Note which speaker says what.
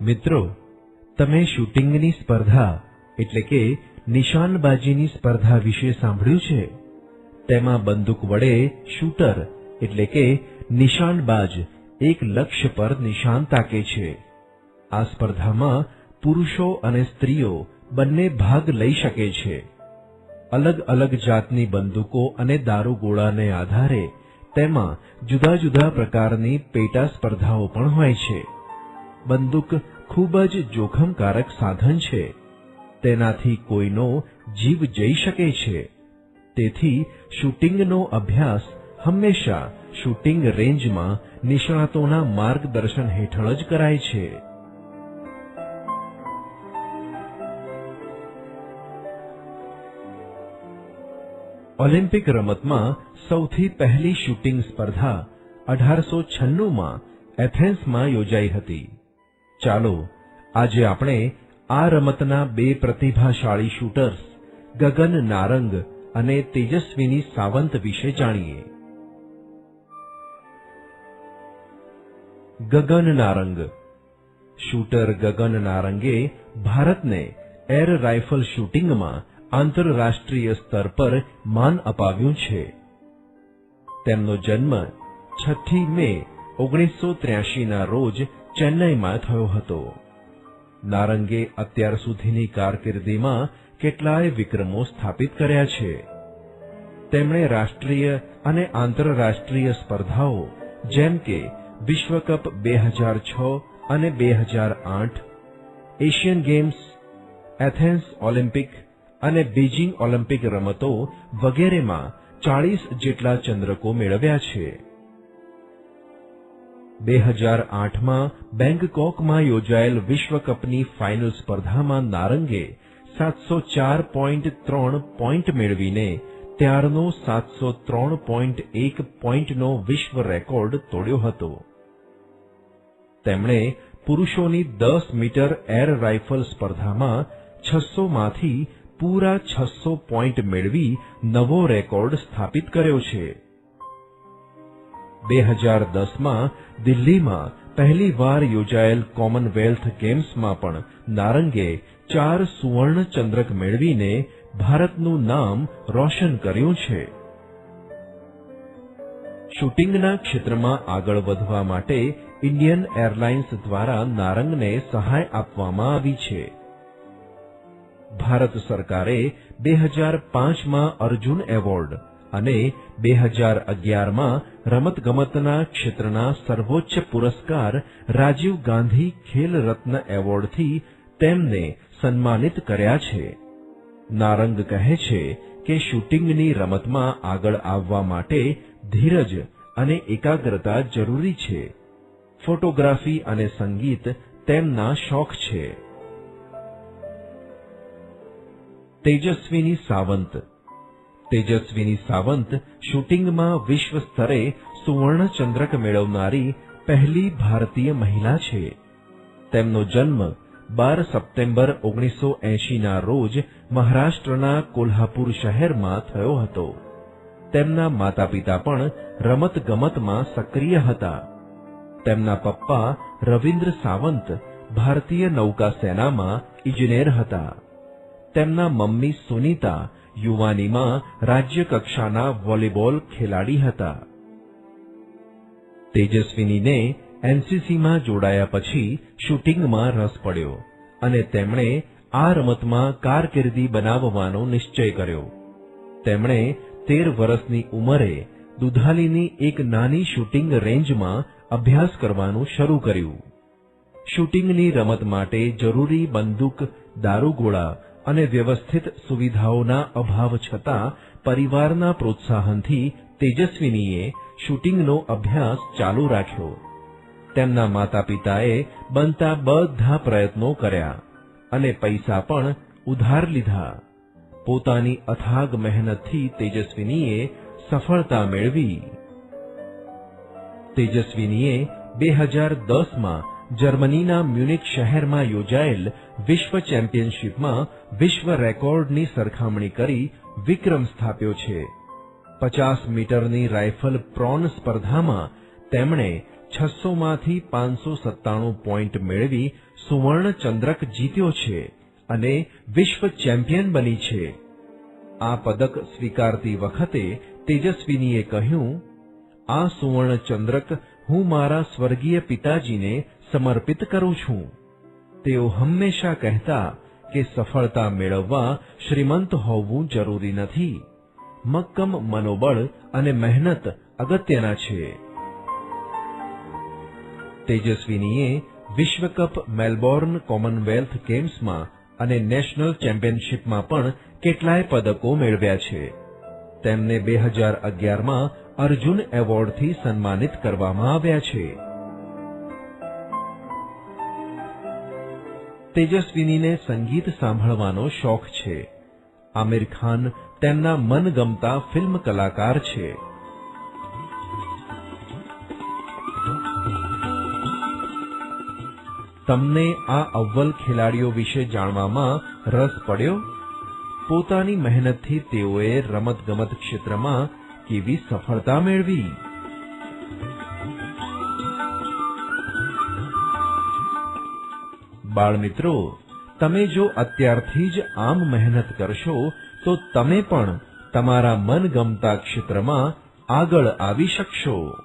Speaker 1: મિત્રો, તમે શૂટિંગની સ્પર્ધા, એટલે કે નિશાનબાજીની સ્પર્ધા વિશે સાંભળ્યું છે? તેમાં બંદૂક વડે શૂટર, એટલે કે નિશાનબાજ, એક લક્ષ્ય પર નિશાન તાકે છે. આ સ્પર્ધામાં પુરુષો અને સ્ત્રીઓ બંને ભાગ લઈ શકે છે. અલગ અલગ જાતની બંદૂકો અને દારૂગોળાને આધારે તેમાં જુદા જુદા પ્રકારની પેટા સ્પર્ધાઓ પણ હોય છે. બંદૂક ખૂબ જ જોખમકારક સાધન છે. તેનાથી કોઈનો જીવ જઈ શકે છે. તેથી શૂટિંગનો અભ્યાસ હંમેશા શૂટિંગ રેન્જમાં નિષ્ણાતોના માર્ગદર્શન હેઠળ જ કરાય છે. ઓલિમ્પિક રમતમાં સૌથી પહેલી શૂટિંગ સ્પર્ધા અઢારસો છન્નુંમાં એથેન્સમાં યોજાઈ હતી. ચાલો, આજે આપણે આ રમતના બે પ્રતિભાશાળી શૂટર્સ, ગગન નારંગ અને તેજસ્વીની સાવંત વિશે જાણીએ. ગગન નારંગ. શૂટર ગગન નારંગે ભારતને એર રાઇફલ શૂટિંગમાં આંતરરાષ્ટ્રીય સ્તર પર માન અપાવ્યું છે. તેમનો જન્મ છઠ્ઠી મે ઓગણીસો ત્ર્યાસીના રોજ ચેન્નઈમાં થયો હતો. નારંગે અત્યાર સુધીની કારકિર્દીમાં કેટલાય વિક્રમો સ્થાપિત કર્યા છે. તેમણે રાષ્ટ્રીય અને આંતરરાષ્ટ્રીય સ્પર્ધાઓ, જેમ કે વિશ્વકપ બે હજાર છ અને બે હજાર આઠ, એશિયન ગેમ્સ, એથેન્સ ઓલિમ્પિક અને બીજિંગ ઓલિમ્પિક રમતો વગેરેમાં ચાળીસ જેટલા ચંદ્રકો મેળવ્યા છે. બે હજાર આઠમાં બેંગકોકમાં યોજાયેલ વિશ્વકપની ફાઇનલ સ્પર્ધામાં નારંગે સાતસો ચાર પોઈન્ટ ત્રણ પોઈન્ટ મેળવીને ત્યારનો સાતસો ત્રણ પોઈન્ટ એક પોઈન્ટનો વિશ્વ રેકોર્ડ તોડ્યો હતો. તેમણે પુરુષોની દસ મીટર એર રાઇફલ સ્પર્ધામાં છસોમાંથી પૂરા છસો પોઈન્ટ મેળવી નવો રેકોર્ડ સ્થાપિત કર્યો છે. બે હજાર દસમાં દિલ્હીમાં યોજાયેલ કોમનવેલ્થ ગેમ્સમાં પણ નારંગે ચાર સુવર્ણ ચંદ્રક મેળવીને ભારતનું નામ રોશન કર્યું છે. શૂટિંગના ક્ષેત્રમાં આગળ વધવા માટે ઇન્ડિયન એરલાઇન્સ દ્વારા નારંગને સહાય આપવામાં આવી છે. ભારત સરકારે બે હજાર પાંચમાં અર્જુન એવોર્ડ અને બે હજાર અગિયારમાં રમતગમતના ક્ષેત્રના સર્વોચ્ચ પુરસ્કાર રાજીવ ગાંધી ખેલ રત્ન એવોર્ડથી તેમને સન્માનિત કર્યા છે. નારંગ કહે છે કે શૂટિંગની રમતમાં આગળ આવવા માટે ધીરજ અને એકાગ્રતા જરૂરી છે. ફોટોગ્રાફી અને સંગીત તેમના શોખ છે. તેજસ્વીની સાવંત તેજસ્વીની સાવંત શૂટિંગમાં વિશ્વ સ્તરે સુવર્ણચંદ્રક મેળવનારી પહેલી ભારતીય મહિલા છે. તેમનો જન્મ બાર સપ્ટેમ્બર ઓગણીસો એંશીના રોજ મહારાષ્ટ્રના કોલ્હાપુર શહેરમાં થયો હતો. તેમના માતા પિતા પણ રમત ગમતમાં સક્રિય હતા. તેમના પપ્પા રવિન્દ્ર સાવંત ભારતીય નૌકા સેનામાં ઇજનેર હતા. તેમના મમ્મી સુનીતા યુવાનીમાં રાજ્ય વોલીબોલ ખેલાડી હતા. તેજસ્વીનીને એનસીસીમાં જોડાયા પછી શૂટિંગમાં રસ પડ્યો અને તેમણે આ રમતમાં કારકિર્દી બનાવવાનો નિશ્ચય કર્યો. તેમણે તેર વર્ષની ઉંમરે દુધાલીની એક નાની શૂટિંગ રેન્જમાં અભ્યાસ કરવાનું શરૂ કર્યું. શૂટિંગની રમત માટે જરૂરી બંદૂક, દારૂગોળા અને વ્યવસ્થિત સુવિધાઓના અભાવ છતાં પરિવારના પ્રોત્સાહનથી તેજસ્વીનીએ શૂટિંગનો અભ્યાસ ચાલુ રાખ્યો. તેમના માતા પિતાએ બનતા બધા પ્રયત્નો કર્યા અને પૈસા પણ ઉધાર લીધા. પોતાની અથાગ મહેનતથી તેજસ્વીનીએ સફળતા મેળવી. તેજસ્વીનીએ બે હજાર દસમાં જર્મનીના મ્યુનિક શહેરમાં યોજાયેલ વિશ્વ ચેમ્પિયનશિપમાં વિશ્વ રેકોર્ડની સરખામણી કરી વિક્રમ સ્થાપ્યો છે. પચાસ મીટરની રાઇફલ પ્રોન સ્પર્ધામાં તેમણે છસોમાંથી પાંચસો સત્તાણું પોઈન્ટ મેળવી સુવર્ણ ચંદ્રક જીત્યો છે અને વિશ્વ ચેમ્પિયન બની છે. આ પદક સ્વીકારતી વખતે તેજસ્વીનીએ કહ્યું, આ સુવર્ણ ચંદ્રક હું મારા સ્વર્ગીય પિતાજીને સમર્પિત કરું છું. તેઓ હંમેશા કહેતા કે સફળતા મેળવવા શ્રીમંત હોવું જરૂરી નથી. મક્કમ મનોબળ અને મહેનત અગત્યના છે. તેજસ્વીનીએ વિશ્વકપ મેલબોર્ન કોમનવેલ્થ ગેમ્સમાં અને નેશનલ ચેમ્પિયનશિપમાં પણ કેટલાય પદકો મેળવ્યા છે. તેમને બે હજાર અગિયારમાં અર્જુન એવોર્ડથી સન્માનિત કરવામાં આવ્યા છે. તેજસ્વીનીને સંગીત સાંભળવાનો શોખ છે. આમિર ખાન તેમના મનગમતા ફિલ્મ કલાકાર છે. તમને આ અવ્વલ ખેલાડીઓ વિશે જાણવામાં રસ પડ્યો? પોતાની મહેનતથી તેઓએ રમતગમત ક્ષેત્રમાં કેવી સફળતા મેળવી? બાળમિત્રો, તમે જો અત્યારથી જ આમ મહેનત કરશો, તો તમે પણ તમારા મનગમતા ક્ષેત્રમાં આગળ આવી શકશો.